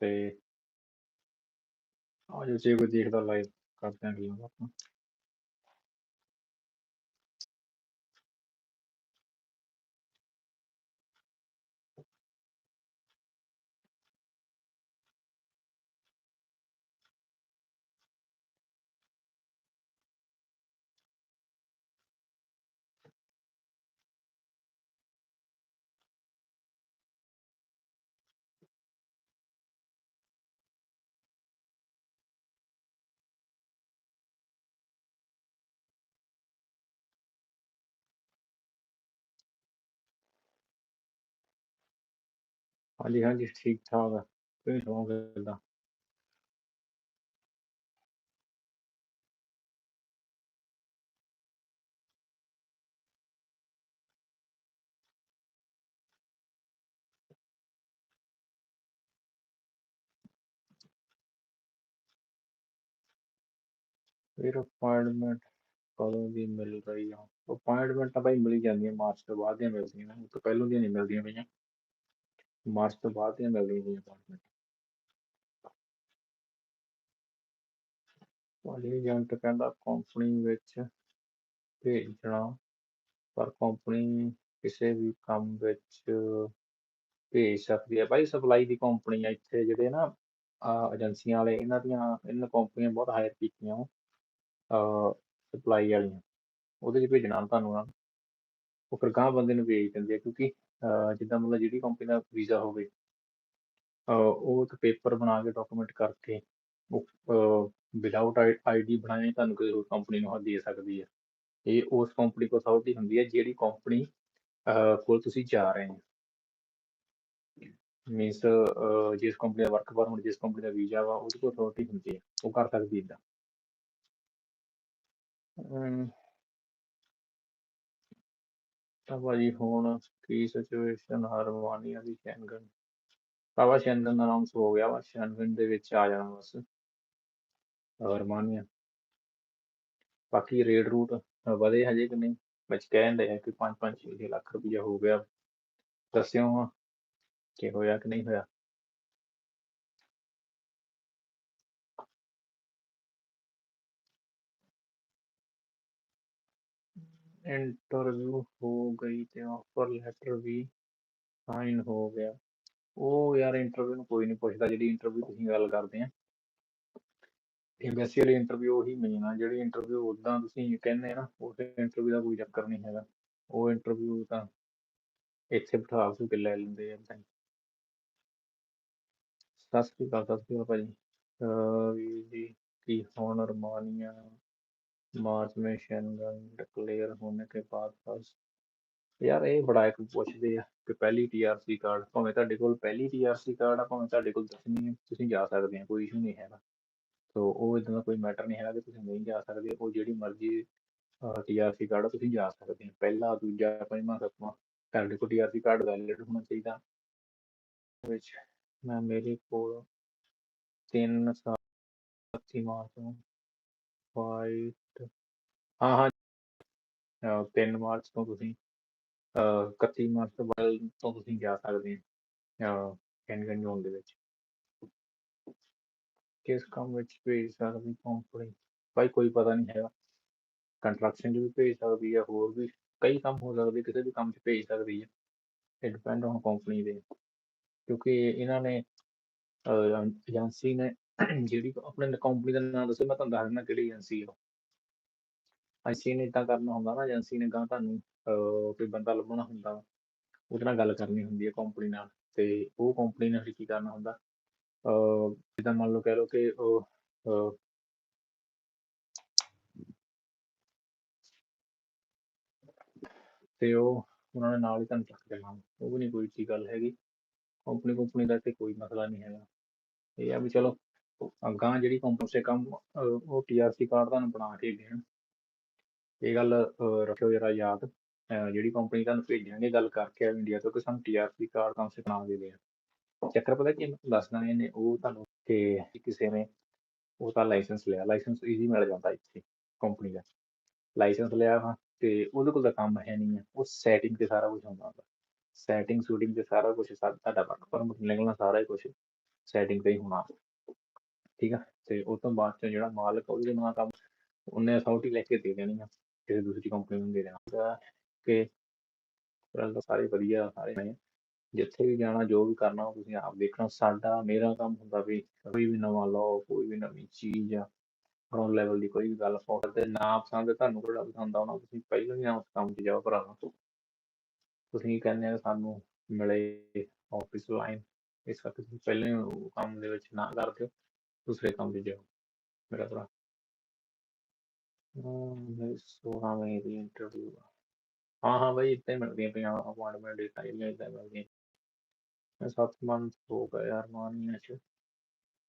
ਤੇ ਆ ਜੇ ਕੋਈ ਦੇਖਦਾ ਲਾਈਵ ਕਰਦੇ ਆਂ ਗੱਲਾਂ ਆਪਾਂ ਹਾਂਜੀ ਹਾਂਜੀ ਠੀਕ ਠਾਕ ਆ ਤੁਸੀਂ ਸੁਣਾਓ ਕਿੱਦਾਂ ਫਿਰ ਅਪਾਇੰਟਮੈਂਟ ਕਦੋਂ ਦੀ ਮਿਲ ਰਹੀ ਆ ਅਪਾਇੰਟਮੈਂਟ ਤਾਂ ਭਾਈ ਮਿਲ ਜਾਂਦੀਆਂ ਮਾਰਚ ਤੋਂ ਬਾਅਦ ਦੀਆਂ ਮਿਲਦੀਆਂ ਨੇ ਉਹ ਤੋਂ ਪਹਿਲੋਂ ਦੀਆਂ ਨਹੀਂ ਮਿਲਦੀਆਂ ਪਈਆਂ ਮਾਰਚ ਤੋਂ ਬਾਅਦ ਦੀਆਂ ਮਿਲਦੀਆਂ ਪਈਆਂ ਅਪਾਇੰਟਮੈਂਟ ਵਾਲੀ ਏਜੰਟ ਕਹਿੰਦਾ ਕੰਪਨੀ ਵਿੱਚ ਭੇਜਣਾ, ਪਰ ਕੰਪਨੀ ਕਿਸੇ ਵੀ ਕੰਮ ਵਿੱਚ ਭੇਜ ਸਕਦੀ ਹੈ। ਭਾਈ ਸਪਲਾਈ ਦੀ ਕੰਪਨੀ ਆ ਇੱਥੇ, ਜਿਹੜੇ ਨਾ ਏਜੰਸੀਆਂ ਵਾਲੇ, ਇਹਨਾਂ ਦੀਆਂ, ਇਹਨਾਂ ਕੰਪਨੀਆਂ ਬਹੁਤ ਹਾਇਰ ਕੀਤੀਆਂ ਸਪਲਾਈ ਵਾਲੀਆਂ। ਉਹਦੇ 'ਚ ਭੇਜਣਾ ਤੁਹਾਨੂੰ ਨਾ। ਉਹ ਫਿਰ ਗਾਂਹ ਬੰਦੇ ਨੂੰ ਭੇਜ ਦਿੰਦੇ ਆ, ਕਿਉਂਕਿ ਜਿੱਦਾਂ ਮਤਲਬ ਜਿਹੜੀ ਕੰਪਨੀ ਦਾ ਵੀਜ਼ਾ ਹੋਵੇ ਉਹ ਇੱਕ ਪੇਪਰ ਬਣਾ ਕੇ ਡਾਕੂਮੈਂਟ ਕਰਕੇ ਵਿਦਆਊਟ ਆਈਡੀ ਬਣਾਏ, ਤੁਹਾਨੂੰ ਕਿਸੇ ਹੋਰ ਕੰਪਨੀ ਨੂੰ ਦੇ ਸਕਦੀ ਹੈ। ਇਹ ਉਸ ਕੰਪਨੀ ਕੋਲ ਅਥਾਰਟੀ ਹੁੰਦੀ ਹੈ ਜਿਹੜੀ ਕੰਪਨੀ ਕੋਲ ਤੁਸੀਂ ਜਾ ਰਹੇ ਹੋ। ਮੀਨਸ ਜਿਸ ਕੰਪਨੀ ਦਾ ਵਰਕ ਪਰਮਿਟ ਜਿਸ ਕੰਪਨੀ ਦਾ ਵੀਜ਼ਾ ਵਾ, ਉਹਦੇ ਕੋਲ ਅਥਾਰਟੀ ਹੁੰਦੀ ਹੈ। ਉਹ ਕਰ ਸਕਦੀ ਇਦਾਂ ਤਾਂ ਭਾਜੀ ਹੁਣ ਕੀ ਸਿਚੁਏਸ਼ਨ ਹਰਮਾਨੀਆ ਦੀ ਸ਼ੈਂਗਨ ਪਾਵਾ ਸ਼ੈਂਗਨ ਅਨਾਉਂਸ ਹੋ ਗਿਆ ਵਾ ਸ਼ੈਂਗਨ ਦੇ ਵਿੱਚ ਆ ਜਾਣਾ ਬਸ। ਹਰਮਾਨੀਆ ਬਾਕੀ ਰੇਡ ਰੂਟ ਵਧੇ ਹਜੇ ਕਿ ਨਹੀਂ? ਵਿੱਚ ਕਹਿਣ ਦੇ ਕਿ 5-5 6 ਲੱਖ ਰੁਪਇਆ ਹੋ ਗਿਆ। ਦੱਸਿਓ ਹਾਂ, ਕਿ ਹੋਇਆ ਕਿ ਨਹੀਂ ਹੋਇਆ? ਇੰਟਰਵਿਊ ਹੋ ਗਈ ਤੇ ਆਫਰ ਲੈਟਰ ਵੀ ਸਾਈਨ ਹੋ ਗਿਆ। ਉਹ ਯਾਰ ਇੰਟਰਵਿਊ ਨੂੰ ਕੋਈ ਨਹੀਂ ਪੁੱਛਦਾ, ਜਿਹੜੀ ਇੰਟਰਵਿਊ ਤੁਸੀਂ ਗੱਲ ਕਰਦੇ ਆ। ਐਮਬੈਸੀ ਵਾਲੀ ਇੰਟਰਵਿਊ ਉਹੀ ਮੇਨ ਆ, ਜਿਹੜੀ ਇੰਟਰਵਿਊ ਉਦਾਂ ਤੁਸੀਂ ਕਹਿੰਦੇ ਨਾ ਉਸ ਇੰਟਰਵਿਊ ਦਾ ਕੋਈ ਚੱਕਰ ਨਹੀਂ ਹੈਗਾ। ਉਹ ਇੰਟਰਵਿਊ ਤਾਂ ਇੱਥੇ ਬਿਠਾ ਕੇ ਲੈ ਲੈਂਦੇ ਆ। ਏਦਾਂ ਸਤਿ ਸ਼੍ਰੀ ਅਕਾਲ, ਸਤਿ ਸ਼੍ਰੀ ਅਕਾਲ ਭਾਜੀ। ਵੀਰ ਜੀ की ਹੁਣ ਰਮਾਨੀਆ मार्च में शेंगन डिक्लेयर होने के बाद बस ਯਾਰ ਇਹ ਬੜਾ ਇੱਕ ਪੁੱਛਦੇ ਆ ਕਿ ਪਹਿਲੀ ਟੀਆਰਸੀ ਕਾਰਡ ਭਾਵੇਂ ਤੁਹਾਡੇ ਕੋਲ ਪਹਿਲੀ ਟੀਆਰਸੀ ਕਾਰਡ ਆ ਭਾਵੇਂ ਤੁਹਾਡੇ ਕੋਲ ਦਸਵੀਂ ਹੈ ਤੁਸੀਂ ਜਾ ਸਕਦੇ ਆ ਕੋਈ ਇਸ਼ੂ ਨਹੀਂ ਹੈਗਾ ਸੋ ਉਹ ਇਦਾਂ ਦਾ ਕੋਈ ਮੈਟਰ ਨਹੀਂ ਹੈਗਾ ਕਿ ਤੁਸੀਂ ਨਹੀਂ ਜਾ ਸਕਦੇ ਉਹ ਜਿਹੜੀ ਮਰਜ਼ੀ ਟੀਆਰਸੀ ਕਾਰਡ ਆ ਤੁਸੀਂ ਜਾ ਸਕਦੇ ਆ ਪਹਿਲਾ ਦੂਜਾ ਪੰਜਵਾਂ ਸੱਤਵਾਂ ਤੁਹਾਡੇ ਕੋਲ ਟੀਆਰਸੀ ਕਾਰਡ ਵੈਲਿਡ ਹੋਣਾ ਚਾਹੀਦਾ ਵਿੱਚ ਮੈਂ ਮੇਰੇ ਕੋਲ ਤਿੰਨ ਸਾਲ 31 ਮਾਰਚ ਨੂੰ ਵਾਈਟ ਹਾਂ ਹਾਂ। ਅਹ 3 ਮਾਰਚ ਤੋਂ ਤੁਸੀਂ, ਅਹ 31 ਮਾਰਚ ਤੋਂ ਬਾਅਦ ਤੋਂ ਤੁਸੀਂ ਜਾ ਸਕਦੇ ਹੋ ਕੈਨਗਨ ਜ਼ੋਨ ਦੇ ਵਿੱਚ। ਕਿਸ ਕੰਮ ਵਿੱਚ ਭੇਜ ਸਕਦੀ ਕੰਪਨੀ ਭਾਈ ਕੋਈ ਪਤਾ ਨਹੀਂ ਹੈਗਾ। ਕੰਸਟਰਕਸ਼ਨ 'ਚ ਵੀ ਭੇਜ ਸਕਦੀ ਹੈ ਹੋਰ ਵੀ ਕਈ ਕੰਮ ਹੋ ਸਕਦੇ, ਕਿਸੇ ਵੀ ਕੰਮ 'ਚ ਭੇਜ ਸਕਦੀ ਹੈ ਇਹ ਡਿਪੈਂਡ ਔਨ ਕੰਪਨੀ ਦੇ। ਕਿਉਂਕਿ ਇਹਨਾਂ ਨੇ ਏਜੰਸੀ ਨੇ ਜਿਹੜੀ ਆਪਣੇ ਕੰਪਨੀ ਦਾ ਨਾਮ ਦੱਸੋ, ਮੈਂ ਤੁਹਾਨੂੰ ਦੱਸ ਦਿੰਦਾ ਕਿਹੜੀ ਏਜੰਸੀ ਆ ਏਜੰਸੀ ਨੇ ਇਦਾਂ ਕਰਨਾ ਹੁੰਦਾ ਨਾ ਏਜੰਸੀ ਨੇ ਗਾਂ ਤੁਹਾਨੂੰ ਕੋਈ ਬੰਦਾ ਲੱਭਣਾ ਹੁੰਦਾ, ਉਹਦੇ ਨਾਲ ਗੱਲ ਕਰਨੀ ਹੁੰਦੀ ਹੈ ਕੰਪਨੀ ਨਾਲ, ਤੇ ਉਹ ਕੰਪਨੀ ਨੇ ਫਿਰ ਕੀ ਕਰਨਾ ਹੁੰਦਾ ਜਿੱਦਾਂ ਮੰਨ ਲਓ ਕਹਿ ਲਓ ਕਿ ਉਹ ਤੇ ਉਹ, ਉਹਨਾਂ ਨੇ ਨਾਲ ਹੀ ਤੁਹਾਨੂੰ ਚੱਕ ਦੇਣਾ, ਉਹ ਵੀ ਨਹੀਂ ਕੋਈ ਅੱਛੀ ਗੱਲ ਹੈਗੀ। ਕੰਪਨੀ ਕੰਪਨੀ ਦਾ ਤੇ ਕੋਈ ਮਸਲਾ ਨਹੀਂ ਹੈਗਾ। ਇਹ ਆ ਵੀ ਚਲੋ ਅਗਾਂਹ ਜਿਹੜੀ ਕੰਪਨੀ ਸੇ ਕੰਮ ਉਹ ਟੀਆਰਸੀ ਕਾਰਡ ਤੁਹਾਨੂੰ ਬਣਾ ਕੇ ਦੇਣ। ਇਹ ਗੱਲ ਰੱਖਿਓ ਜਰਾ ਯਾਦ। ਜਿਹੜੀ ਕੰਪਨੀ ਤੁਹਾਨੂੰ ਭੇਜਣਗੇ ਗੱਲ ਕਰਕੇ ਆ ਇੰਡੀਆ ਤੋਂ ਕਿ ਸਾਨੂੰ ਟੀਆਰਸੀ ਕਾਰਡ ਕਮ ਸੇ ਬਣਾ ਦੇ ਦੇ ਚੱਕਰ ਪਤਾ ਕੀ ਦੱਸਣਾ ਇਹਨੇ, ਉਹ ਤੁਹਾਨੂੰ ਕਿ ਕਿਸੇ ਨੇ ਉਹ ਤਾਂ ਲਾਇਸੈਂਸ ਲਿਆ। ਲਾਇਸੈਂਸ ਈਜ਼ੀ ਮਿਲ ਜਾਂਦਾ ਇੱਥੇ ਕੰਪਨੀ ਦਾ। ਲਾਇਸੈਂਸ ਲਿਆ ਵਾ, ਤੇ ਉਹਦੇ ਕੋਲ ਤਾਂ ਕੰਮ ਹੈ ਨਹੀਂ ਆ ਉਹ ਸੈਟਿੰਗ ਤੇ ਸਾਰਾ ਕੁਝ ਹੁੰਦਾ ਹੁੰਦਾ। ਸੈਟਿੰਗ ਸ਼ੂਟਿੰਗ ਤੇ ਸਾਰਾ ਕੁਝ ਤੁਹਾਡਾ ਵਰਕ ਪਰਮਿਟ ਨਿਕਲਣਾ ਸਾਰਾ ਹੀ ਕੁਝ ਸੈਟਿੰਗ ਤੇ ਹੀ ਹੋਣਾ। ਠੀਕ ਆ? ਤੇ ਉਹ ਤੋਂ ਬਾਅਦ ਚ ਜਿਹੜਾ ਮਾਲਕ ਉਹਦੇ ਨਾਲ ਕੰਮ ਉਹਨੇ ਅਥਾਰਟੀ ਲੈ ਕੇ ਦੇ ਦੇਣੀ ਆ, ਕਿਸੇ ਦੂਸਰੀ ਕੰਪਨੀ ਨੂੰ ਦੇ ਦੇਣਾ। ਕਿ ਫਿਲਹਾਲ ਸਾਰੇ ਵਧੀਆ, ਸਾਰੇ ਨੇ ਜਿੱਥੇ ਵੀ ਜਾਣਾ, ਜੋ ਵੀ ਕਰਨਾ ਉਹ ਤੁਸੀਂ ਆਪ ਦੇਖਣਾ। ਸਾਡਾ, ਮੇਰਾ ਕੰਮ ਹੁੰਦਾ ਵੀ ਕੋਈ ਵੀ ਨਵਾਂ ਲਾਓ, ਕੋਈ ਵੀ ਨਵੀਂ ਚੀਜ਼ ਆ ਗਰਾਊਂਡ ਲੈਵਲ ਦੀ ਕੋਈ ਵੀ ਗੱਲ ਫੋਕਸ ਤੇ ਨਾ ਪਸੰਦ ਤੁਹਾਨੂੰ ਕਿਹੜਾ ਪਸੰਦ ਆਉਣਾ ਤੁਸੀਂ ਪਹਿਲਾਂ ਹੀ ਉਸ ਕੰਮ 'ਚ ਜਾਓ ਭਰਾਵਾ। ਤੁਸੀਂ ਕਹਿੰਦੇ ਆ ਸਾਨੂੰ ਮਿਲੇ ਆਫਿਸ ਲਾਈਨ ਇਸ ਕਰਕੇ ਤੁਸੀਂ ਪਹਿਲਾਂ ਹੀ ਕੰਮ ਦੇ ਵਿੱਚ ਨਾ ਕਰ ਦਿਓ। ਦੂਸਰੇ ਕੰਮ 'ਚ ਜਾਓ ਮੇਰਾ ਭਰਾ ਹਾਂ ਸੋਹਾਂ ਇੰਟਰਵਿਊ ਹਾਂ ਹਾਂ ਬਈ ਇੱਥੇ ਮਿਲਦੀਆਂ ਪਈਆਂ ਅਪਾਇੰਟਮੈਂਟ ਡੇਟਾ ਹੀ ਮਿਲਦਾ ਮਿਲਦੀਆਂ ਮੈਂ ਸੱਤ ਮੰਥ ਹੋ ਗਏ ਯਾਰ ਮਾਨੀਆਂ ਚ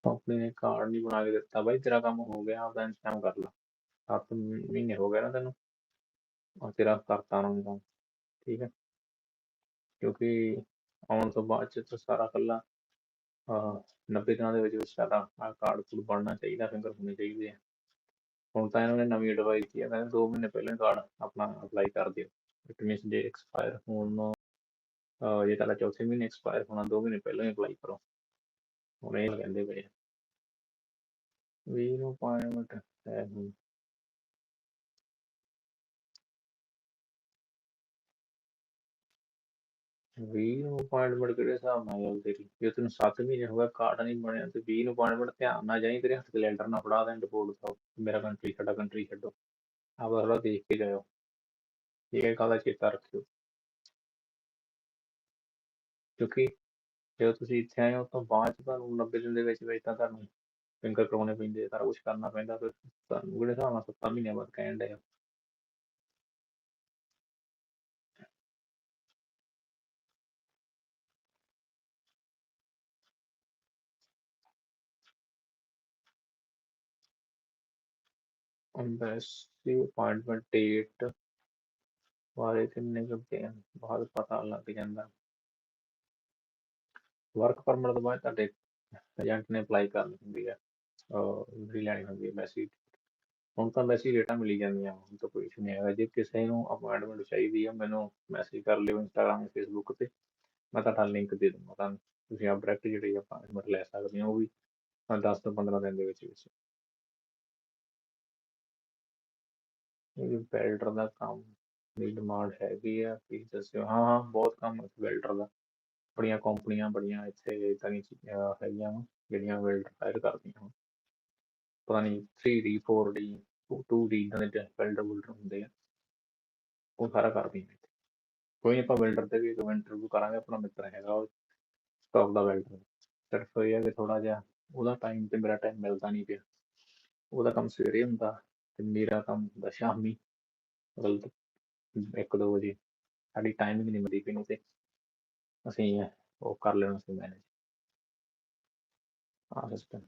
ਕੰਪਨੀ ਨੇ ਕਾਰਡ ਨਹੀਂ ਬਣਾ ਕੇ ਦਿੱਤਾ ਬਾਈ ਤੇਰਾ ਕੰਮ ਹੋ ਗਿਆ ਆਪਦਾ ਇੰਤਜ਼ਾਮ ਕਰ ਲਾ ਸੱਤ ਮਹੀਨੇ ਹੋ ਗਏ ਨਾ ਤੈਨੂੰ ਆ ਤੇਰਾ ਕਰਤਾ ਉਹਨਾਂ ਠੀਕ ਹੈ ਕਿਉਂਕਿ ਆਉਣ ਤੋਂ ਬਾਅਦ ਚ ਤਾਂ ਸਾਰਾ ਇਕੱਲਾ ਆਹ 90 ਦਿਨਾਂ ਦੇ ਵਿੱਚ ਵਿੱਚ ਸਾਡਾ ਆ ਕਾਰਡ ਕੂਡ ਬਣਨਾ ਚਾਹੀਦਾ ਫਿੰਗਰ ਹੋਣੀ ਚਾਹੀਦੀ ਹੈ ਹੁਣ ਤਾਂ ਇਹਨਾਂ ਨੇ ਨਵੀਂ ਐਡਵਾਈਸ ਦਿੱਤੀ ਹੈ ਕਹਿੰਦੇ ਦੋ ਮਹੀਨੇ ਪਹਿਲਾਂ ਕਾਰਡ ਆਪਣਾ ਅਪਲਾਈ ਕਰ ਦਿਓ। ਇਟ ਮੀਨਸ ਜੇ ਐਕਸਪਾਇਰ ਹੋਣ ਨੂੰ, ਅਹ ਜੇ ਤੁਹਾਡਾ ਚੌਥੇ ਮਹੀਨੇ ਐਕਸਪਾਇਰ ਹੋਣਾ, ਦੋ ਮਹੀਨੇ ਪਹਿਲਾਂ ਹੀ ਅਪਲਾਈ ਕਰੋ। ਹੁਣ ਇਹ ਕਹਿੰਦੇ ਪਏ ਵੀ ਨੂੰ ਹੈ ਹੁਣ। ਵੀਹ ਨੂੰ ਅਪਾਇੰਟਮੈਂਟ ਕਿਹੜੇ ਹਿਸਾਬ ਨਾਲ ਗੱਲ ਤੇਰੀ ਜੇ ਤੈਨੂੰ 7 ਮਹੀਨੇ ਹੋ ਗਏ ਕਾਰਡ ਨਹੀਂ ਬਣਿਆ ਤੇ 20 ਨੂੰ ਅਪਾਇੰਟਮੈਂਟ ਧਿਆਨ ਨਾਲ ਜਾਈ, ਤੇਰੇ ਹੱਥ ਕੈਲੰਡਰ ਨਾ ਫੜਾ ਦੇਣ ਰਿਪੋਰਟ ਤੋਂ ਮੇਰਾ ਕੰਟਰੀ ਸਾਡਾ ਕੰਟਰੀ ਛੱਡੋ। ਆਪ ਥੋੜਾ ਦੇਖ ਕੇ ਜਾਇਓ। ਇਹ ਗੱਲ ਦਾ ਚੇਤਾ ਰੱਖਿਓ। ਕਿਉਂਕਿ ਜਦੋਂ ਤੁਸੀਂ ਇੱਥੇ ਆਏ ਹੋ, ਤਾਂ ਬਾਅਦ ਚ ਤੁਹਾਨੂੰ 90 ਦਿਨ ਦੇ ਵਿੱਚ ਵਿੱਚ ਤਾਂ ਤੁਹਾਨੂੰ ਫਿੰਗਰ ਕਰਾਉਣੇ ਪੈਂਦੇ ਸਾਰਾ ਕੁਝ ਕਰਨਾ ਪੈਂਦਾ, ਫਿਰ ਤੁਹਾਨੂੰ ਕਿਹੜੇ ਹਿਸਾਬ ਨਾਲ 7 ਮਹੀਨਿਆਂ ਬਾਅਦ ਕਹਿਣ ਡਏ ਆ? ਐਮਬੈਸੀ ਅਪਾਇੰਟਮੈਂਟ ਡੇਟ ਬਾਰੇ ਕਿੰਨੇ ਕੁ ਦਿਨ ਬਾਅਦ ਪਤਾ ਲੱਗ ਜਾਂਦਾ। ਵਰਕ ਪਰਮਿਟ ਤੋਂ ਬਾਅਦ ਤੁਹਾਡੇ ਏਜੰਟ ਨੇ ਅਪਲਾਈ ਕਰਨੀ ਹੁੰਦੀ ਹੈ ਜਿਹੜੀ ਲੈਣੀ ਹੁੰਦੀ ਹੈ ਮੈਸੇਜ ਹੁਣ ਤਾਂ ਮੈਸੇਜ ਡੇਟਾ ਮਿਲੀ ਜਾਂਦੀਆਂ, ਹੁਣ ਤਾਂ ਕੋਈ ਇਸ਼ੂ ਨਹੀਂ ਹੈਗਾ। ਜੇ ਕਿਸੇ ਨੂੰ ਅਪਾਇੰਟਮੈਂਟ ਚਾਹੀਦੀ ਹੈ ਮੈਨੂੰ ਮੈਸੇਜ ਕਰ ਲਿਓ ਇੰਸਟਾਗ੍ਰਾਮ ਫੇਸਬੁੱਕ ਤੇ, ਮੈਂ ਤੁਹਾਡਾ ਲਿੰਕ ਦੇ ਦੂੰਗਾ ਤੁਹਾਨੂੰ। ਤੁਸੀਂ ਆਪ ਡਾਇਰੈਕਟ ਜਿਹੜੀ ਅਪਾਇੰਟਮੈਂਟ ਲੈ ਸਕਦੇ ਹੋ, ਉਹ ਵੀ 10 ਤੋਂ 15 ਦਿਨ ਦੇ ਵਿੱਚ ਵਿੱਚ ਇਹ ਵੈਲਡਰ ਦਾ ਕੰਮ ਦੀ ਡਿਮਾਂਡ ਹੈਗੀ ਆ ਕੀ ਦੱਸਿਓ। ਹਾਂ ਹਾਂ, ਬਹੁਤ ਕੰਮ ਵੈਲਡਰ ਦਾ। ਬੜੀਆਂ ਕੰਪਨੀਆਂ ਬੜੀਆਂ ਇੱਥੇ ਇੱਦਾਂ ਦੀਆਂ ਚੀਜ਼ਾਂ ਹੈਗੀਆਂ ਵਾ, ਜਿਹੜੀਆਂ ਵੈਲਡਰ ਹਾਇਰ ਕਰਦੀਆਂ ਵਾ। ਪਤਾ ਨਹੀਂ 3D 4D 2D ਇਦਾਂ ਦੇ ਵੈਲਡਰ ਵੁਲਡਰ ਹੁੰਦੇ ਆ। ਉਹ ਸਾਰਾ ਕਰਦੀਆਂ ਇੱਥੇ। ਕੋਈ ਨੀ ਆਪਾਂ ਵੈਲਡਰ ਤੇ ਵੀ ਇੱਕ ਇੰਟਰਵਿਊ ਕਰਾਂਗੇ, ਆਪਣਾ ਮਿੱਤਰ ਹੈਗਾ ਉਹ ਸਟਾਕ ਦਾ ਵੈਲਡਰ ਸਿਰਫ ਇਹ ਹੈ ਕਿ ਥੋੜਾ ਜਿਹਾ ਉਹਦਾ ਟਾਈਮ ਤੇ ਮੇਰਾ ਟਾਈਮ ਮਿਲਦਾ ਨਹੀਂ ਪਿਆ। ਉਹਦਾ ਕੰਮ ਸਵੇਰੇ ਹੁੰਦਾ ਤੇ ਮੇਰਾ ਕੰਮ ਹੁੰਦਾ ਸ਼ਾਮੀ ਮਤਲਬ ਇੱਕ ਦੋ ਵਜੇ। ਸਾਡੀ ਟਾਈਮਿੰਗ ਨਹੀਂ ਮਿਲਦੀ ਪਈ ਨੂੰ ਤੇ ਅਸੀਂ ਉਹ ਕਰ ਲੈਣਾ ਸੀ ਮੈਨੇਜ ਆ ਸਿਸਟਮ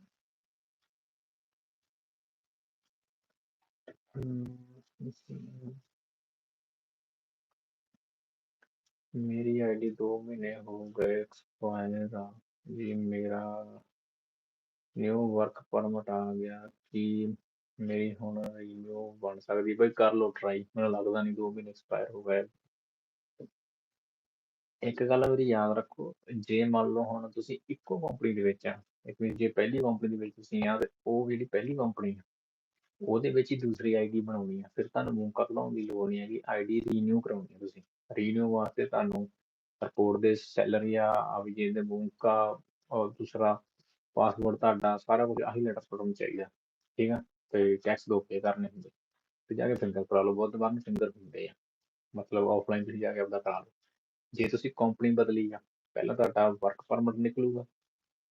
ਮੇਰੀ ਆਈਡੀ 2 ਮਹੀਨੇ ਹੋ ਗਏ ਐਕਸਪਾਇਰ ਆ। ਜੀ ਮੇਰਾ ਨਿਊ ਵਰਕ ਪਰਮਿਟ ਆ ਗਿਆ। ਮੇਰੀ ਹੁਣ ਰਿਨਿਊ ਬਣ ਸਕਦੀ ਬਈ ਕਰ ਲਓ ਟਰਾਈ ਮੈਨੂੰ ਲੱਗਦਾ ਨਹੀਂ ਦੋ ਮਹੀਨੇ ਐਕਸਪਾਇਰ ਹੋ ਗਏ। ਇੱਕ ਗੱਲ ਮੇਰੀ ਯਾਦ ਰੱਖੋ, ਜੇ ਮੰਨ ਲਓ ਹੁਣ ਤੁਸੀਂ ਇੱਕੋ ਕੰਪਨੀ ਦੇ ਵਿੱਚ ਆ, ਇੱਕ ਵੀ ਜੇ ਪਹਿਲੀ ਕੰਪਨੀ ਦੇ ਵਿੱਚ ਤੁਸੀਂ ਆ, ਤੇ ਉਹ ਜਿਹੜੀ ਪਹਿਲੀ ਕੰਪਨੀ ਆ, ਉਹਦੇ ਵਿੱਚ ਹੀ ਦੂਸਰੀ ਆਈਡੀ ਬਣਾਉਣੀ ਆ, ਫਿਰ ਤੁਹਾਨੂੰ ਕਰ ਕਢਾਉਣ ਦੀ ਲੋੜ ਨਹੀਂ ਹੈਗੀ ਆਈਡੀ ਰੀਨਿਊ ਕਰਾਉਣੀ ਆ ਤੁਸੀਂ। ਰੀਨਿਊ ਵਾਸਤੇ ਤੁਹਾਨੂੰ ਰਿਪੋਰਟ ਦੇ ਸੈਲਰ ਜਾਂ ਆਵੀ ਦੇ ਮੂੰਕਾ ਔਰ ਦੂਸਰਾ ਪਾਸਵਰਡ ਤੁਹਾਡਾ ਸਾਰਾ ਕੁਝ, ਆਹੀ ਲੈਟਰ ਤੁਹਾਨੂੰ ਚਾਹੀਦਾ, ਠੀਕ ਆ? ਤੇ ਟੈਕਸ ਦੋ ਪੇ ਕਰਨੇ ਹੁੰਦੇ। ਤੇ ਜਾ ਕੇ ਫਿੰਗਰ ਕਰਾ ਲਓ, ਬਹੁਤ ਵਾਰ ਫਿੰਗਰ ਹੁੰਦੇ ਆ। ਮਤਲਬ ਆਫਲਾਈਨ ਤੁਸੀਂ ਜਾ ਕੇ ਆਪਦਾ ਕਰਾ ਲਓ। ਜੇ ਤੁਸੀਂ ਕੰਪਨੀ ਬਦਲੀ ਆ, ਪਹਿਲਾਂ ਤੁਹਾਡਾ ਵਰਕ ਪਰਮਿਟ ਨਿਕਲੂਗਾ।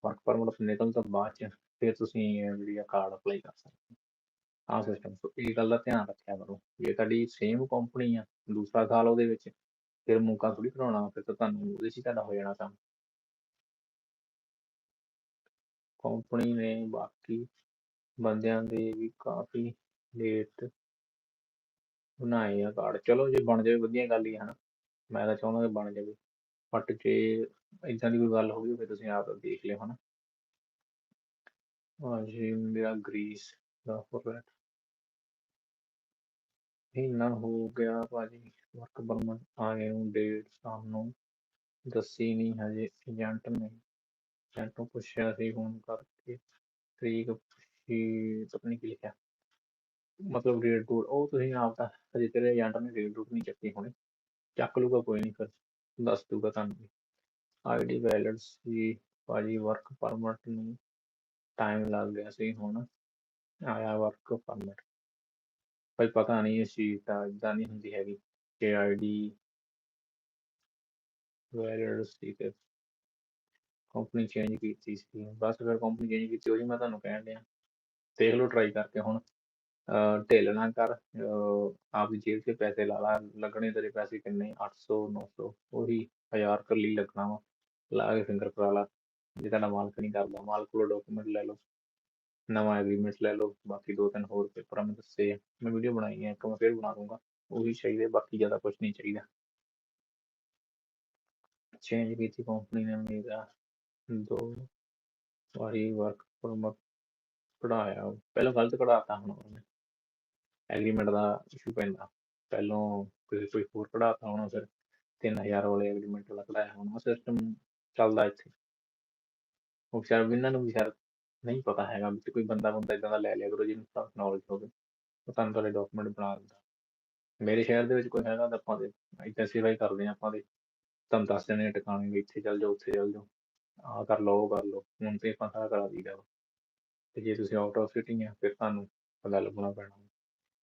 ਵਰਕ ਪਰਮਿਟ ਨਿਕਲਣ ਤੋਂ ਬਾਅਦ ਚ ਫਿਰ ਤੁਸੀਂ ਇਹ ਜਿਹੜੀ ਆ ਕਾਰਡ ਅਪਲਾਈ ਕਰ ਸਕਦੇ ਹੋ। ਸਿਸਟਮ ਸੋ ਇਹ ਗੱਲ ਦਾ ਧਿਆਨ ਰੱਖਿਆ ਕਰੋ। ਜੇ ਤੁਹਾਡੀ ਸੇਮ ਕੰਪਨੀ ਆ, ਦੂਸਰਾ ਸਾਲ ਉਹਦੇ ਵਿੱਚ, ਫਿਰ ਮੌਕਾ ਥੋੜੀ ਕਰਾਉਣਾ ਫਿਰ ਤਾਂ ਤੁਹਾਨੂੰ ਉਹਦੇ 'ਚ ਤੁਹਾਡਾ ਹੋ ਜਾਣਾ ਕੰਮ। ਕੰਪਨੀ ਨੇ ਬਾਕੀ ਬੰਦਿਆਂ ਦੇ ਵੀ ਕਾਫੀ ਲੇਟ ਬਣਾਏ ਆ ਕਾਰਡ ਚਲੋ ਜੇ ਬਣ ਜਾਵੇ, ਵਧੀਆ ਗੱਲ ਹੀ ਆ, ਹਨਾ। ਮੈਂ ਤਾਂ ਚਾਹੁੰਦਾ ਕਿ ਬਣ ਜਾਵੇ। ਬਟ ਜੇ ਏਦਾਂ ਦੀ ਕੋਈ ਗੱਲ ਹੋ ਫਿਰ ਤੁਸੀਂ ਆਪ ਦੇਖ ਲਿਓ, ਹਨਾ। ਹਾਂਜੀ ਮੇਰਾ ਗ੍ਰੀਸ ਦਾ ਫੋਰਮੈਟ ਮਹੀਨਾ ਹੋ ਗਿਆ ਭਾਜੀ ਵਰਕ ਪਰਮਿਟ ਆਏ ਨੂੰ ਡੇਟ ਸਾਨੂੰ ਦੱਸੀ ਨਹੀਂ ਹਜੇ ਏਜੰਟ ਨੇ। ਏਜੰਟ ਨੂੰ ਪੁੱਛਿਆ ਸੀ ਫੋਨ ਕਰਕੇ, ਤਰੀਕ ਪੁੱਛੀ ਪਤਾ ਨੀ ਕੀ ਲਿਖਿਆ? ਮਤਲਬ ਰੇਟ ਰੂਟ ਉਹ ਤੁਸੀਂ ਆਪ ਤਾਂ ਹਜੇ ਤੇਰੇ ਏਜੰਟ ਨੇ ਡੇਟ ਡੂਟ ਨਹੀਂ ਚੱਕੀ ਹੋਣੀ। ਚੱਕ ਲੂਗਾ ਕੋਈ ਨਹੀਂ ਫਿਰ, ਦੱਸ ਦੂਗਾ ਤੁਹਾਨੂੰ ਵੀ। ਆਈਡੀ ਵੈਲਿਡ ਸੀ, ਭਾਜੀ ਵਰਕ ਪਰਮਿਟ ਨੂੰ ਟਾਈਮ ਲੱਗ ਗਿਆ ਸੀ ਹੁਣ, ਆਇਆ ਵਰਕ ਪਰਮਿਟ ਭਾਈ ਪਤਾ ਨਹੀਂ ਇਸ ਚੀਜ਼ ਦਾ ਇਦਾਂ ਨਹੀਂ ਹੁੰਦੀ ਹੈਗੀ ਕਿ ਆਈਡੀ ਵੈਲਿਡ ਸੀ ਤੇ ਕੰਪਨੀ ਚੇਂਜ ਕੀਤੀ ਸੀ। ਬਸ ਫਿਰ ਕੰਪਨੀ ਚੇਂਜ ਕੀਤੀ, ਉਹੀ ਮੈਂ ਤੁਹਾਨੂੰ ਕਹਿਣ ਡਿਆ। ਦੇਖ ਲਓ ਟਰਾਈ ਕਰਕੇ ਹੁਣ। ਢਿੱਲ ਨਾ ਕਰ। ਅਹ ਆਪਦੀ ਜੇਬ 'ਚ ਪੈਸੇ ਲਾ ਲਾ। ਲੱਗਣੇ ਤੇਰੇ ਪੈਸੇ ਕਿੰਨੇ? 800 900 ਉਹੀ 1000 ਕੱਲੀ ਲੱਗਣਾ ਵਾ। ਲਾ ਕੇ ਫਿੰਗਰ ਕਰਾ ਲਾ। ਜੇ ਤੁਹਾਡਾ ਮਾਲਕ ਨਹੀਂ ਕਰਦਾ, ਮਾਲਕ ਕੋਲੋਂ ਡਾਕੂਮੈਂਟ ਲੈ ਲਓ। ਨਵਾਂ ਐਗਰੀਮੈਂਟ ਲੈ ਲਓ। ਬਾਕੀ ਦੋ ਤਿੰਨ ਹੋਰ ਪੇਪਰਾਂ ਮੈਂ ਦੱਸੇ ਮੈਂ ਵੀਡੀਓ ਬਣਾਈ ਹੈ ਇੱਕ ਮੈਂ ਫਿਰ ਬਣਾ ਦੂੰਗਾ ਉਹੀ ਚਾਹੀਦੇ, ਬਾਕੀ ਜ਼ਿਆਦਾ ਕੁਝ ਨਹੀਂ ਚਾਹੀਦਾ। ਚੇਂਜ ਕੀਤੀ ਕੰਪਨੀ ਨੇ ਮੇਰਾ ਦੋ ਵਾਰੀ ਵਰਕ ਪਰਮਿਟ ਕਢਾਇਆ ਪਹਿਲਾਂ ਗਲਤ ਕਢਾਤਾ ਹੁਣ ਉਹਨੇ। ਐਗਰੀਮੈਂਟ ਦਾ ਇਸ਼ੂ ਪੈਂਦਾ। ਪਹਿਲੋਂ ਕਿਸੇ ਕੋਈ ਹੋਰ ਕਢਾਤਾ ਹੋਣਾ ਫਿਰ 3000 ਵਾਲੇ ਐਗਰੀਮੈਂਟ ਵਾਲਾ ਕਢਾਇਆ ਹੋਣਾ ਸਿਸਟਮ ਚੱਲਦਾ ਇੱਥੇ। ਉਹ ਵਿਚਾਰ ਇਹਨਾਂ ਨੂੰ ਵੀ ਸ਼ਾਇਦ ਨਹੀਂ ਪਤਾ ਹੈਗਾ ਵੀ ਕੋਈ ਬੰਦਾ ਬੰਦਾ ਇਦਾਂ ਦਾ ਲੈ ਲਿਆ ਕਰੋ ਜਿਹਨੂੰ ਤਾਂ ਨੌਲੇਜ ਹੋਵੇ। ਉਹ ਤੁਹਾਨੂੰ ਤੁਹਾਡੇ ਡਾਕੂਮੈਂਟ ਬਣਾ ਦਿੰਦਾ। ਮੇਰੇ ਸ਼ਹਿਰ ਦੇ ਵਿੱਚ ਕੋਈ ਹੈਗਾ ਤਾਂ ਆਪਾਂ ਦੇ, ਇੱਦਾਂ ਸੇਵਾ ਹੀ ਕਰਦੇ ਹਾਂ ਆਪਾਂ ਦੇ। ਤੁਹਾਨੂੰ ਦੱਸ ਦਿੰਦੇ ਟਿਕਾਣੇ ਵੀ ਇੱਥੇ ਚੱਲ ਜਾਓ, ਉੱਥੇ ਚੱਲ ਜਾਓ। ਆਹ ਕਰ ਲਓ, ਉਹ ਕਰ ਲਓ। ਹੁਣ ਤੇ ਆਪਾਂ ਸਾਰਾ ਕਰਾ ਦਈਦਾ। ਤੇ ਜੇ ਤੁਸੀਂ ਆਊਟ ਆਫ ਸਿਟੀ ਆ, ਫਿਰ ਤੁਹਾਨੂੰ ਪਤਾ ਲੱਗਣਾ ਪੈਣਾ।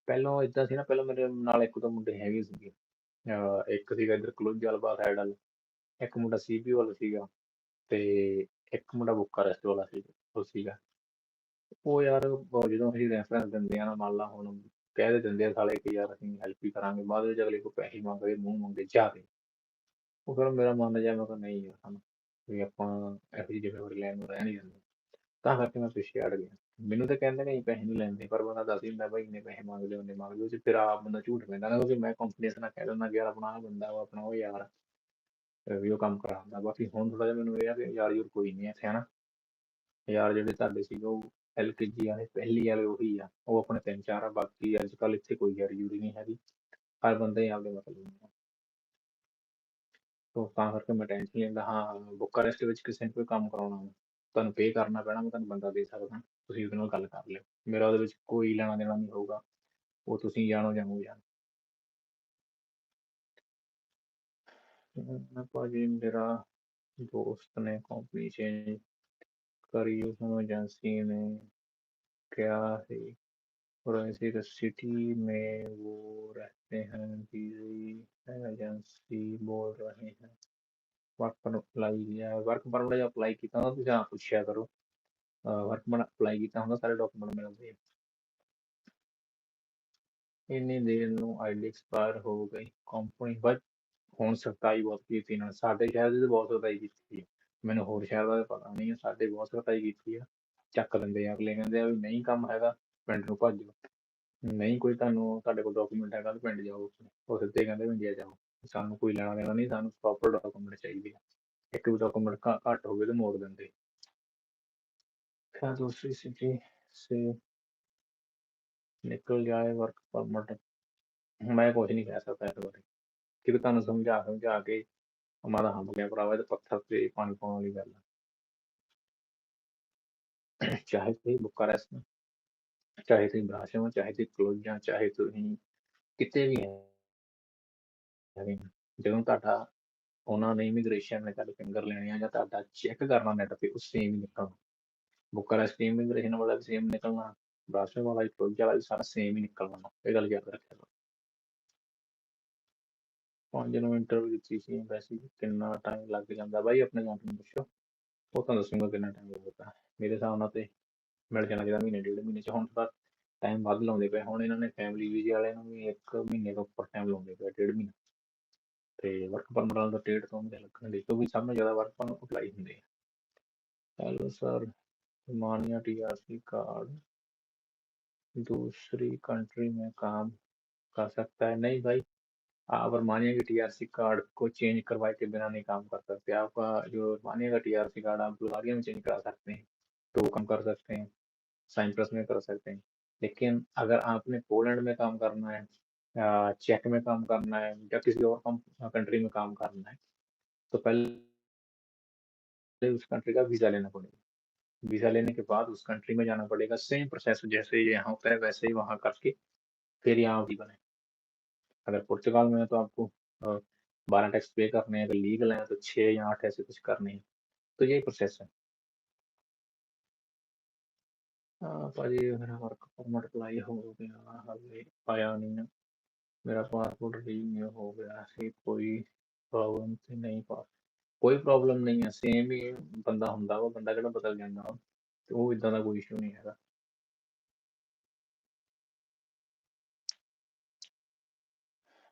ਪਹਿਲਾਂ ਇਦਾਂ ਸੀ ਨਾ, ਪਹਿਲਾਂ ਮੇਰੇ ਨਾਲ ਇੱਕ ਦੋ ਮੁੰਡੇ ਹੈਗੇ ਸੀਗੇ। ਅਹ ਇੱਕ ਸੀਗਾ ਇੱਧਰ ਕਲੂਜ ਵਾਲਾ ਸਾਈਡ ਵਾਲਾ, ਇੱਕ ਮੁੰਡਾ ਸੀਪੀ ਵਾਲਾ ਸੀਗਾ ਤੇ ਇੱਕ ਮੁੰਡਾ ਬੁੱਕਾਰੈਸਟ ਵਾਲਾ ਸੀ, ਉਹ ਸੀਗਾ। ਉਹ ਯਾਰ, ਉਹ ਜਦੋਂ ਅਸੀਂ ਰੈਫਰੈਂਸ ਦਿੰਦੇ ਆ ਨਾ, ਮੰਨ ਲਾ ਹੁਣ ਕਹਿ ਦੇ ਦਿੰਦੇ ਆ ਸਾਲੇ ਕਿ ਯਾਰ ਅਸੀਂ ਹੈਲਪ ਹੀ ਕਰਾਂਗੇ, ਬਾਅਦ ਵਿੱਚ ਅਗਲੇ ਕੋ ਪੈਸੇ ਮੰਗਦੇ, ਮੂੰਹ ਮੰਗੇ ਜ਼ਿਆਦੇ। ਉਹ ਫਿਰ ਮੇਰਾ ਮਨ ਜਾ ਮੈਂ ਕਿਹਾ ਨਹੀਂ ਯਾਰ ਸਾਨੂੰ, ਵੀ ਆਪਾਂ ਇਹੋ ਜਿਹੀ ਜ਼ਿੰਮੇਵਾਰੀ ਲੈਣ ਨੂੰ ਰਹਿ ਨਹੀਂ ਦਿੰਦੇ। ਤਾਂ ਕਰਕੇ ਮੈਂ ਪਿੱਛੇ ਹਟ ਗਿਆ। ਮੈਨੂੰ ਤਾਂ ਕਹਿੰਦੇ ਨਹੀਂ ਪੈਸੇ ਨਹੀਂ ਲੈਂਦੇ ਪਰ ਬੰਦਾ ਦੱਸ ਦਿੰਦਾ ਬਾਈ ਇੰਨੇ ਪੈਸੇ ਮੰਗਦੇ ਉਹਨੇ ਮੰਗਦੇ ਉਹ 'ਚ ਫਿਰ ਆਪ ਬੰਦਾ ਝੂਠ ਪੈਂਦਾ ਨਾ ਕਿਉਂਕਿ ਮੈਂ ਕੰਪਨੀ ਨਾਲ ਕਹਿ ਦਿੰਦਾ ਕਿ ਯਾਰ ਆਪਣਾ ਆਹ ਬੰਦਾ ਵਾ ਆਪਣਾ ਉਹ ਯਾਰ ਅਹ ਵੀ ਉਹ ਕੰਮ ਕਰਾਉਂਦਾ। ਬਾਕੀ ਹੁਣ ਥੋੜਾ ਜਿਹਾ ਮੈਨੂੰ ਇਹ ਆ ਕਿ ਯਾਰ ਯੂਰ ਕੋਈ ਨਹੀਂ ਇੱਥੇ ਹਨਾ? ਯਾਰ ਜਿਹੜੇ ਤੁਹਾਡੇ ਸੀਗੇ ਉਹ ਐਲਕੇਜੀ ਵਾਲੇ ਪਹਿਲੀ ਵਾਲੇ ਉਹੀ ਆ। ਉਹ ਆਪਣੇ ਤਿੰਨ ਚਾਰ ਆ ਬਾਕੀ ਅੱਜ ਕੱਲ ਇੱਥੇ ਕੋਈ ਯਾਰ ਯੂਰੀ ਨਹੀਂ ਹੈਗੀ। ਹਰ ਬੰਦੇ ਹੀ ਆਪਦੇ ਮਤਲਬ ਨੂੰ ਆ। ਤੋ ਤਾਂ ਕਰਕੇ ਮੈਂ ਟੈਨਸ਼ਨ ਲੈਂਦਾ ਹਾਂ ਬੁੱਕਾਰੈਸਟ ਵਿੱਚ ਕਿਸੇ ਨੇ ਕੋਈ ਕੰਮ ਕਰਾਉਣਾ ਵਾ, ਤੁਹਾਨੂੰ ਪੇ ਕਰਨਾ ਪੈਣਾ ਮੈਂ ਤੁਹਾਨੂੰ ਬੰਦਾ ਦੇ ਸਕਦਾ ਤੁਸੀਂ ਉਹਦੇ ਨਾਲ ਗੱਲ ਕਰ ਲਿਓ ਮੇਰਾ ਉਹਦੇ ਵਿੱਚ ਕੋਈ ਲੈਣਾ ਦੇਣਾ ਨਹੀਂ ਹੋਊਗਾ ਉਹ ਤੁਸੀਂ ਜਾਣੋ ਜਾਂ ਉਹ ਜਾਣ ਮੈਂ ਭਾਜੀ ਮੇਰਾ ਦੋਸਤ ਨੇ ਕੰਪਨੀ ਚੇਂਜ करी उसमें एजेंसी ने क्या है और ऐसी सिटी में वो रहते हैं बिजी एजेंसी बोल रहे हैं work permit apply work permit ਜੇ ਅਪਲਾਈ ਕੀਤਾ ਹੁੰਦਾ, ਤੁਸੀਂ ਹਾਂ ਪੁੱਛਿਆ ਕਰੋ। ਵਰਕ ਪਰਮਿਟ ਅਪਲਾਈ ਕੀਤਾ ਹੁੰਦਾ, ਸਾਰੇ ਡਾਕੂਮੈਂਟ ਮਿਲਦੇ ਆ। ਇੰਨੀ ਦੇਰ ਨੂੰ ਆਈਡੀ ਐਕਸਪਾਇਰ ਹੋ ਗਈ ਕੰਪਨੀ ਬਚ ਹੁਣ ਸਰਤਾਈ ਬਹੁਤ ਕੀਤੀ ਨਾਲ ਸਾਡੇ ਸ਼ਹਿਰ ਦੀ ਬਹੁਤ ਸਰਤਾਈ ਕੀਤੀ ਮੈਨੂੰ ਹੋਰ ਸ਼ਹਿਰ ਦਾ ਪਤਾ ਨਹੀਂ ਸਾਡੇ ਬਹੁਤ ਸਰਤਾਈ ਕੀਤੀ ਆ। ਚੱਕ ਲੈਂਦੇ ਆ, ਅਗਲੇ ਕਹਿੰਦੇ ਆ ਵੀ ਨਹੀਂ ਕੰਮ ਹੈਗਾ, ਪਿੰਡ ਨੂੰ ਭੱਜੋ। ਨਹੀਂ ਕੋਈ ਤੁਹਾਨੂੰ, ਤੁਹਾਡੇ ਕੋਲ ਡਾਕੂਮੈਂਟ ਹੈਗਾ ਤਾਂ ਪਿੰਡ ਜਾਓ ਉਹ ਸਿੱਧੇ ਕਹਿੰਦੇ ਇੰਡੀਆ ਜਾਓ। ਸਾਨੂੰ ਕੋਈ ਲੈਣਾ ਦੇਣਾ ਨਹੀਂ, ਸਾਨੂੰ ਪ੍ਰੋਪਰ ਡਾਕੂਮੈਂਟ ਚਾਹੀਦੇ ਆ। ਇੱਕ ਵੀ ਡਾਕੂਮੈਂਟ ਘੱਟ ਹੋਵੇ ਤੇ ਮੋੜ ਦਿੰਦੇ। ਫਿਰ ਦੂਸਰੀ ਸਿਟੀ ਸੇ ਨਿਕਲ ਜਾਏ ਵਰਕ ਪਰਮਿਟ ਮੈਂ ਕੁਝ ਨਹੀਂ ਕਹਿ ਸਕਦਾ ਇਸ ਬਾਰੇ। ਕਿ ਤੁਹਾਨੂੰ ਸਮਝਾ ਸਮਝਾ ਕੇ ਹਮਾਰਾ ਹੰਬ ਗਿਆ ਭਰਾਵਾ, ਇਹ ਪੱਥਰ ਤੇ ਪਾਣੀ ਪਾਉਣ ਵਾਲੀ ਗੱਲ ਹੈ ਚਾਹੇ ਤੁਸੀਂ ਬੁਕਾਰੈਸਟ ਚਾਹੇ ਤੁਸੀਂ ਬਰਾਸ਼ਮ ਚਾਹੇ ਤੁਸੀਂ ਕਲੋਜਾਂ ਚਾਹੇ ਤੁਸੀਂ ਕਿਤੇ ਵੀ ਹੈ ਹੈਗੇ ਹੋ। ਜਦੋਂ ਤੁਹਾਡਾ ਉਹਨਾਂ ਨੇ ਇਮੀਗ੍ਰੇਸ਼ਨ ਨੇ ਤੁਹਾਡੇ ਫਿੰਗਰ ਲੈਣੇ ਆ ਜਾਂ ਤੁਹਾਡਾ ਚੈੱਕ ਕਰਨਾ ਨੈਟ ਤੇ ਉਹ ਸੇਮ ਹੀ ਨਿਕਲਣਾ। ਬੁਕਾਰੈਸਟ ਇਮੀਗ੍ਰੇਸ਼ਨ ਵਾਲਾ ਵੀ ਸੇਮ ਨਿਕਲਣਾ ਬਰਾਸ਼ਮ ਵਾਲਾ ਕਲੋਜਾ ਵਾਲਾ ਵੀ ਸਾਰਾ ਸੇਮ ਹੀ ਨਿਕਲਣਾ, ਇਹ ਗੱਲ ਯਾਦ ਰੱਖਿਆ ਕਰੋ। ਪੰਜ ਨੂੰ ਇੰਟਰਵਿਊ ਦਿੱਤੀ ਸੀ, ਵੈਸੇ ਕਿੰਨਾ ਟਾਈਮ ਲੱਗ ਜਾਂਦਾ, ਬਾਈ ਆਪਣੇ ਏਜੰਟ ਨੂੰ ਪੁੱਛੋ। ਉਹ ਤੁਹਾਨੂੰ ਦੱਸੂਗਾ ਕਿੰਨਾ ਟਾਈਮ ਲੱਗਦਾ ਮੇਰੇ ਹਿਸਾਬ ਨਾਲ ਤੇ ਮਿਲ ਜਾਣਾ ਚਾਹੀਦਾ ਮਹੀਨੇ, ਡੇਢ ਮਹੀਨੇ ਚ। ਹੁਣ ਤਾਂ ਟਾਈਮ ਵੱਧ ਲਾਉਂਦੇ ਪਏ ਹੁਣ ਇਹਨਾਂ ਨੇ ਫੈਮਿਲੀ ਵੀਜ਼ੇ ਵਾਲਿਆਂ ਨੂੰ ਵੀ ਇੱਕ ਮਹੀਨੇ ਤੋਂ ਉੱਪਰ ਟਾਈਮ ਲਾਉਂਦੇ ਪਏ ਡੇਢ ਮਹੀਨਾ। ਤੇ ਵਰਕ ਪਰਮਿਟ ਵਾਲਾ ਤਾਂ ਡੇਢ ਤੋਂ ਮਹੀਨੇ ਲੱਗਣਗੇ ਕਿਉਂਕਿ ਸਭ ਤੋਂ ਜ਼ਿਆਦਾ ਵਰਕ ਪਰਮਿਟ ਅਪਲਾਈ ਹੁੰਦੇ ਆ ਹੈਲੋ ਸਰ मानिया टीआरसी कार्ड दूसरी कंट्री में काम कर सकता है नहीं भाई आप रोमानिया के टीआरसी कार्ड को चेंज करवाए के बिना नहीं काम कर सकते आपका जो रोमानिया का टीआरसी कार्ड आप बुल्गारिया में चेंज करा सकते हैं तो वो काम कर सकते हैं साइप्रस में कर सकते हैं लेकिन अगर आपने पोलैंड में काम करना है या चेक में काम करना है या किसी और कंट्री में काम करना है तो पहले उस कंट्री का वीज़ा लेना पड़ेगा। वीज़ा लेने के बाद उस कंट्री में जाना पड़ेगा, सेम प्रोसेस जैसे यहाँ होता है, वैसे ही वहाँ करके फिर यहाँ भी बने। अगर पुर्तगाल में है तो आपको बारह टैक्स पे करने हैं, अगर लीगल है तो छः या आठ ऐसे कुछ करने हैं तो यही प्रोसेस है। भाजी मेरा वर्क परमिट अप्लाई हो गया हाले आया नहीं है। मेरा पासपोर्ट रीन्यू हो गया है कोई प्रॉब्लम तो नहीं पा ਕੋਈ ਪ੍ਰੋਬਲਮ ਨਹੀਂ ਹੈ ਸੇਮ ਹੀ ਬੰਦਾ ਹੁੰਦਾ ਵਾ ਬੰਦਾ ਕਿਹੜਾ ਬਦਲ ਜਾਂਦਾ ਵਾ ਤੇ ਉਹ ਇਦਾਂ ਦਾ ਕੋਈ ਇਸ਼ੂ ਨਹੀਂ ਹੈਗਾ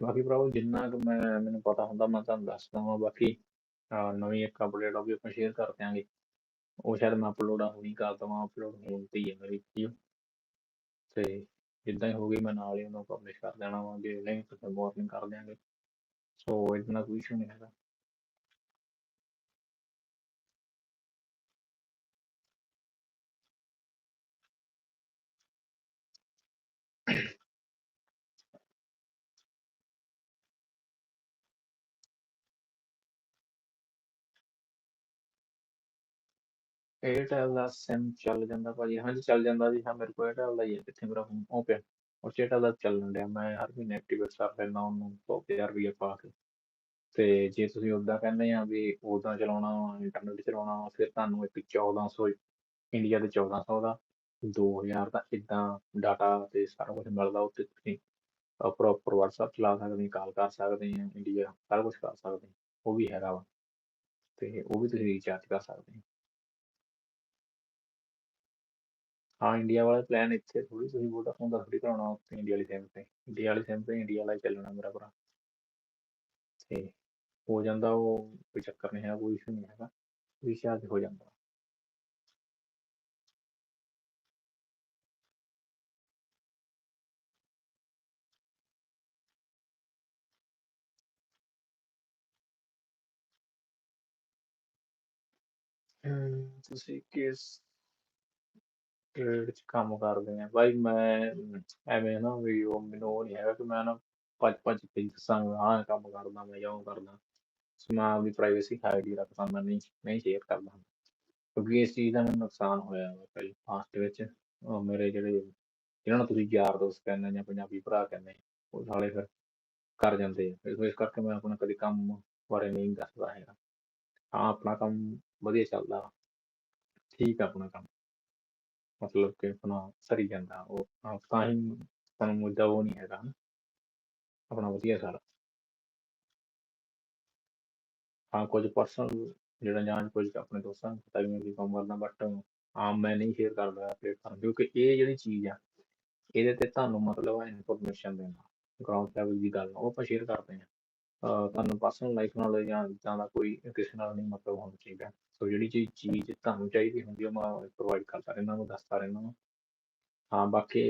ਬਾਕੀ ਭਰਾਵੋ ਜਿੰਨਾ ਕੁ ਮੈਂ ਮੈਨੂੰ ਪਤਾ ਹੁੰਦਾ ਮੈਂ ਤੁਹਾਨੂੰ ਦੱਸਦਾ ਵਾਂ ਬਾਕੀ ਅਹ ਨਵੀਂ ਇੱਕ ਅਪਡੇਟ ਉਹ ਵੀ ਆਪਾਂ ਸ਼ੇਅਰ ਕਰ ਦਿਆਂਗੇ ਉਹ ਸ਼ਾਇਦ ਮੈਂ ਅਪਲੋਡ ਹੁਣੀ ਕਰ ਦਵਾਂ ਅਪਲੋਡ ਹੋਣ ਤੇ ਹੀ ਹੈ ਮੇਰੀ ਵੀਡੀਓ ਤੇ ਜਿੱਦਾਂ ਹੀ ਹੋ ਗਈ, ਮੈਂ ਨਾਲ ਹੀ ਉਹਨੂੰ ਪਬਲਿਸ਼ ਕਰ ਦੇਣਾ ਵਾ ਜੇ ਲਿੰਕ ਤੇ ਵਾਰਨਿੰਗ ਕਰ ਦਿਆਂਗੇ। ਸੋ ਇਤਨਾ ਕੋਈ ਇਸ਼ੂ ਨਹੀਂ ਹੈਗਾ। ਏਅਰਟੈਲ ਦਾ ਸਿਮ ਚੱਲ ਜਾਂਦਾ ਭਾਜੀ। ਹਾਂਜੀ ਚੱਲ ਜਾਂਦਾ ਜੀ। ਹਾਂ, ਮੇਰੇ ਕੋਲ ਏਅਰਟੈਲ ਦਾ ਹੀ ਹੈ। ਕਿੱਥੇ ਮੇਰਾ ਫੋਨ ਉਹ ਪਿਆ ਉਹ ਏਅਰਟੈਲ ਦਾ ਚੱਲਣ ਡਿਆ। ਮੈਂ ਹਰ ਮਹੀਨੇ ਐਕਟੀਵੇਟ ਕਰ ਲੈਂਦਾ ਉਹਨੂੰ ਸੌ ਕੁ ਹਜ਼ਾਰ ਰੁਪਈਆ ਪਾ ਕੇ। ਤੇ ਜੇ ਤੁਸੀਂ ਉੱਦਾਂ ਕਹਿੰਦੇ ਆ ਵੀ ਉਦਾਂ ਚਲਾਉਣਾ ਵਾ ਇੰਟਰਨੈਟ ਚਲਾਉਣਾ ਵਾ, ਫਿਰ ਤੁਹਾਨੂੰ ਇੱਕ 1400 ਇੰਡੀਆ ਦੇ 1400 ਦਾ 2000 ਦਾ ਇੱਦਾਂ ਡਾਟਾ ਤੇ ਸਾਰਾ ਕੁਝ ਮਿਲਦਾ ਉੱਤੇ ਤੁਸੀਂ ਪ੍ਰੋਪਰ WhatsApp ਚਲਾ ਸਕਦੇ ਕਾਲ ਕਰ ਸਕਦੇ ਆ ਇੰਡੀਆ ਸਾਰਾ ਕੁਝ ਕਰ ਸਕਦੇ ਉਹ ਵੀ ਹੈਗਾ ਵਾ। ਤੇ ਉਹ ਵੀ ਤੁਸੀਂ ਰੀਚਾਰਜ ਕਰ ਸਕਦੇ ਹਾਂ ਇੰਡੀਆ ਵਾਲਾ ਪਲਾਨ ਇੱਥੇ ਥੋੜੀ ਤੁਸੀਂ ਵੋਡਾਫੋਨ ਦਾ ਥੋੜੀ ਕਰਾਉਣਾ ਉੱਥੇ ਇੰਡੀਆ ਵਾਲੀ ਸਿਮ ਤੇ ਇੰਡੀਆ ਵਾਲੀ ਸਿਮ ਤੇ ਇੰਡੀਆ ਵਾਲਾ ਹੀ ਚੱਲਣਾ ਮੇਰਾ ਭਰਾ। ਤੇ ਹੋ ਜਾਂਦਾ ਉਹ, ਕੋਈ ਚੱਕਰ ਨਹੀਂ ਹੈ ਕੋਈ ਇਸ਼ੂ ਨਹੀਂ ਹੈਗਾ ਰੀਚਾਰਜ ਹੋ ਜਾਂਦਾ। ਤੁਸੀਂ ਕਿਸ ਟ੍ਰੇਡ 'ਚ ਕੰਮ ਕਰਦੇ ਆ ਬਾਈ ਮੈਂ ਐਵੇਂ ਨਾ ਵੀ ਉਹ ਮੈਨੂੰ ਉਹ ਨਹੀਂ ਹੈਗਾ ਕਿ ਮੈਂ ਨਾ ਭੱਜ ਭੱਜ ਕੇ ਦੱਸਾਂਗਾ ਆਹ ਕੰਮ ਕਰਦਾ, ਮੈਂ ਜਾਂ ਉਹ ਕਰਦਾ। ਮੈਂ ਆਪਦੀ ਪ੍ਰਾਈਵੇਸੀ ਆਈਡੀ ਰੱਖਦਾ ਮੈਂ, ਨਹੀਂ ਨਹੀਂ ਸ਼ੇਅਰ ਕਰਦਾ। ਕਿਉਂਕਿ ਇਸ ਚੀਜ਼ ਦਾ ਮੈਨੂੰ ਨੁਕਸਾਨ ਹੋਇਆ ਵਾ ਪਹਿਲੇ ਪਾਸਟ ਵਿੱਚ। ਉਹ ਮੇਰੇ ਜਿਹੜੇ ਜਿਹਨਾਂ ਨੂੰ ਤੁਸੀਂ ਯਾਰ ਦੋਸਤ ਕਹਿੰਦੇ ਜਾਂ ਪੰਜਾਬੀ ਭਰਾ ਕਹਿੰਦੇ ਉਹ ਸਾਲੇ ਫਿਰ ਕਰ ਜਾਂਦੇ ਆ। ਇਸ ਕਰਕੇ ਮੈਂ ਆਪਣਾ ਕਦੇ ਕੰਮ ਬਾਰੇ ਨਹੀਂ ਦੱਸਦਾ ਹੈਗਾ। ਹਾਂ, ਆਪਣਾ ਕੰਮ ਵਧੀਆ ਚੱਲਦਾ ਠੀਕ ਆ ਆਪਣਾ ਕੰਮ। ਮਤਲਬ ਕਿ ਆਪਣਾ ਸਰੀ ਜਾਂਦਾ ਉਹ, ਤਾਂ ਹੀ ਤੁਹਾਨੂੰ ਮੁੱਦਾ ਉਹ ਨਹੀਂ ਹੈਗਾ ਹਨਾ ਆਪਣਾ ਵਧੀਆ ਸਾਰਾ ਹਾਂ, ਕੁਝ ਪਰਸਨਲ ਜਿਹੜਾ ਜਾਣ ਕੁਝ ਆਪਣੇ ਦੋਸਤਾਂ ਨੂੰ ਪਤਾ ਵੀ ਮੈਂ ਕੀ ਕੰਮ ਕਰਦਾ ਬਟ ਆਮ ਮੈਂ ਨਹੀਂ ਸ਼ੇਅਰ ਕਰਦਾ ਪਲੇਟਫਾਰਮ ਕਿਉਂਕਿ ਇਹ ਜਿਹੜੀ ਚੀਜ਼ ਆ, ਇਹਦੇ ਤੇ ਤੁਹਾਨੂੰ ਮਤਲਬ ਹੈ ਇਨਫੋਰਮੇਸ਼ਨ ਦੇਣਾ। ਗਰਾਊਂਡ ਲੈਵਲ ਦੀ ਗੱਲ ਉਹ ਆਪਾਂ ਸ਼ੇਅਰ ਕਰਦੇ ਹਾਂ ਤੁਹਾਨੂੰ ਪਰਸਨਲ ਲਾਈਫ ਨਾਲ ਜਾਂ ਇੱਦਾਂ ਦਾ ਕੋਈ ਕਿਸੇ ਨਾਲ ਨਹੀਂ ਮਤਲਬ ਹੋਣਾ ਚਾਹੀਦਾ। ਸੋ ਜਿਹੜੀ ਚੀਜ਼ ਚੀਜ਼ ਤੁਹਾਨੂੰ ਚਾਹੀਦੀ ਹੁੰਦੀ ਉਹ ਮੈਂ ਪ੍ਰੋਵਾਈਡ ਕਰਦਾ ਰਹਿੰਦਾ ਉਹਨੂੰ ਦੱਸਦਾ ਰਹਿੰਦਾ ਹਾਂ ਹਾਂ, ਬਾਕੀ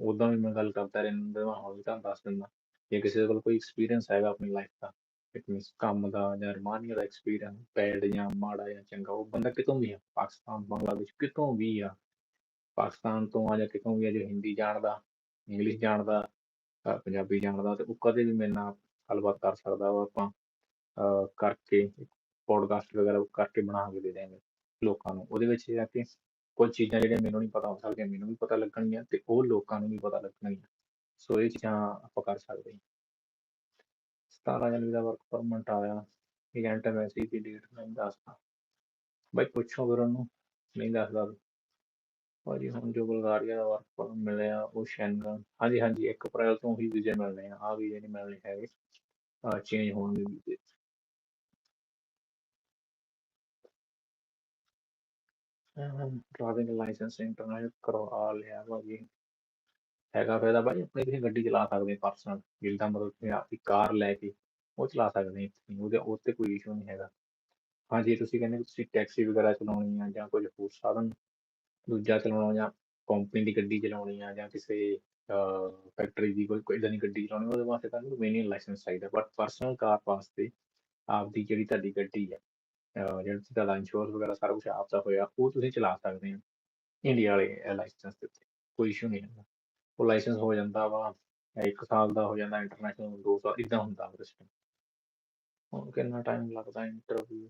ਉਦਾਂ ਵੀ ਮੈਂ ਗੱਲ ਕਰਦਾ ਰਹਿੰਦਾ ਹਾਂ ਹੁਣ ਵੀ ਤੁਹਾਨੂੰ ਦੱਸ ਦਿੰਦਾ। ਜੇ ਕਿਸੇ ਕੋਲ ਕੋਈ ਐਕਸਪੀਰੀਅੰਸ ਹੈਗਾ ਆਪਣੀ ਲਾਈਫ ਦਾ ਇਟ ਮੀਨਸ ਕੰਮ ਦਾ ਜਾਂ ਰਮਾਨੀਆ ਦਾ ਐਕਸਪੀਰੀਅੰਸ ਬੈਡ ਜਾਂ ਮਾੜਾ ਜਾਂ ਚੰਗਾ, ਉਹ ਬੰਦਾ ਕਿਤੋਂ ਵੀ ਆ, ਪਾਕਿਸਤਾਨ, ਬੰਗਲਾਦੇਸ਼, ਕਿਤੋਂ ਵੀ ਆ। ਪਾਕਿਸਤਾਨ ਤੋਂ ਆ ਜਾਂ ਕਿਤੋਂ ਵੀ ਆ, ਜੋ ਹਿੰਦੀ ਜਾਣਦਾ ਇੰਗਲਿਸ਼ ਜਾਣਦਾ ਪੰਜਾਬੀ ਜਾਣਦਾ, ਤੇ ਉਹ ਕਦੇ ਵੀ ਮੇਰੇ ਨਾਲ ਗੱਲਬਾਤ ਕਰ ਸਕਦਾ ਵਾ ਆਪਾਂ ਕਰਕੇ ਪੋਡਕਾਸਟ ਵਗੈਰਾ ਕਰਕੇ ਬਣਾ ਕੇ ਦੇ ਦਿਆਂਗੇ ਲੋਕਾਂ ਨੂੰ। ਉਹਦੇ ਵਿੱਚ ਇਹ ਆ ਕੁਝ ਚੀਜ਼ਾਂ ਜਿਹੜੀਆਂ ਮੈਨੂੰ ਨਹੀਂ ਪਤਾ ਹੋ ਸਕਦੀਆਂ, ਮੈਨੂੰ ਵੀ ਪਤਾ ਲੱਗਣਗੀਆਂ ਤੇ ਉਹ ਲੋਕਾਂ ਨੂੰ ਵੀ ਪਤਾ ਲੱਗਣਗੀਆਂ। ਸੋ ਇਹ ਚੀਜ਼ਾਂ ਆਪਾਂ ਕਰ ਸਕਦੇ ਹਾਂ। ਸਤਾਰਾਂ ਜਨਵਰੀ ਦਾ ਵਰਕ ਪਰਮਿਟ ਆਇਆ ਏਜੰਟ ਮੈਸੇਜ ਦੀ ਡੇਟ ਨਹੀਂ ਦੱਸਦਾ। ਬਾਈ ਪੁੱਛੋ ਫਿਰ ਉਹਨੂੰ, ਨਹੀਂ ਦੱਸਦਾ। ਭਾਜੀ, ਹੁਣ ਜੋ ਬਲਗਾਰੀਆ ਦਾ ਵਰਕ ਪਰਮਿਟ ਮਿਲਿਆ, ਉਹ ਸ਼ੈਂਗਨ, ਹਾਂਜੀ ਹਾਂਜੀ 1 ਅਪ੍ਰੈਲ ਤੋਂ ਹੀ ਵੀਜ਼ੇ ਮਿਲਣੇ ਆ ਆ ਵੀਜ਼ੇ ਨਹੀਂ ਮਿਲਣੇ ਹੈਗੇ ਆ ਚੇਂਜ ਹੋਣਗੇ ਵੀਜ਼ੇ ਡਰਾਈਵਿੰਗ ਲਾਇਸੈਂਸ ਇੰਟਰਨੈਟ ਕਰਵਾ ਲਿਆ ਭਾਜੀ। ਹੈਗਾ ਫਾਇਦਾ ਭਾਈ ਆਪਣੀ ਤੁਸੀਂ ਗੱਡੀ ਚਲਾ ਸਕਦੇ ਪਰਸਨਲ ਜਿੱਦਾਂ ਮਤਲਬ ਤੁਸੀਂ ਆਪਣੀ ਕਾਰ ਲੈ ਕੇ, ਉਹ ਚਲਾ ਸਕਦੇ ਉਹਦੇ ਉੱਤੇ ਕੋਈ ਇਸ਼ੂ ਨਹੀਂ ਹੈਗਾ। ਹਾਂ ਜੇ ਤੁਸੀਂ ਕਹਿੰਦੇ ਤੁਸੀਂ ਟੈਕਸੀ ਵਗੈਰਾ ਚਲਾਉਣੀ ਆ ਜਾਂ ਕੁਝ ਹੋਰ ਸਾਧਨ ਦੂਜਾ ਚਲਾਉਣਾ ਜਾਂ ਕੰਪਨੀ ਦੀ ਗੱਡੀ ਚਲਾਉਣੀ ਆ ਜਾਂ ਕਿਸੇ ਫੈਕਟਰੀ ਦੀ ਕੋਈ ਕੋਈ ਇਦਾਂ ਦੀ ਗੱਡੀ ਚਲਾਉਣੀ, ਉਹਦੇ ਵਾਸਤੇ ਤੁਹਾਨੂੰ ਮੈਨੂਅਲ ਲਾਇਸੈਂਸ ਚਾਹੀਦਾ। ਬਟ ਪਰਸਨਲ ਕਾਰ ਵਾਸਤੇ ਆਪਦੀ ਜਿਹੜੀ ਤੁਹਾਡੀ ਗੱਡੀ ਆ ਜਿਹੜਾ ਤੁਹਾਡਾ ਇੰਸ਼ੋਰੈਂਸ ਵਗੈਰਾ ਸਾਰਾ ਕੁਝ ਆਪ ਦਾ ਹੋਇਆ, ਉਹ ਤੁਸੀਂ ਚਲਾ ਸਕਦੇ ਹੋ ਇੰਡੀਆ ਵਾਲੇ ਲਾਇਸੈਂਸ ਦੇ ਉੱਤੇ। ਕੋਈ ਇਸ਼ੂ ਨਹੀਂ ਹੈ ਉਹ ਲਾਇਸੈਂਸ ਹੋ ਜਾਂਦਾ ਵਾ, ਇੱਕ ਸਾਲ ਦਾ ਹੋ ਜਾਂਦਾ ਇੰਟਰਨੈਸ਼ਨਲ ਦੋ ਸਾਲ ਇਦਾਂ ਹੁੰਦਾ ਸਿਸਟਮ ਹੁਣ ਕਿੰਨਾ ਟਾਈਮ ਲੱਗਦਾ ਇੰਟਰਵਿਊ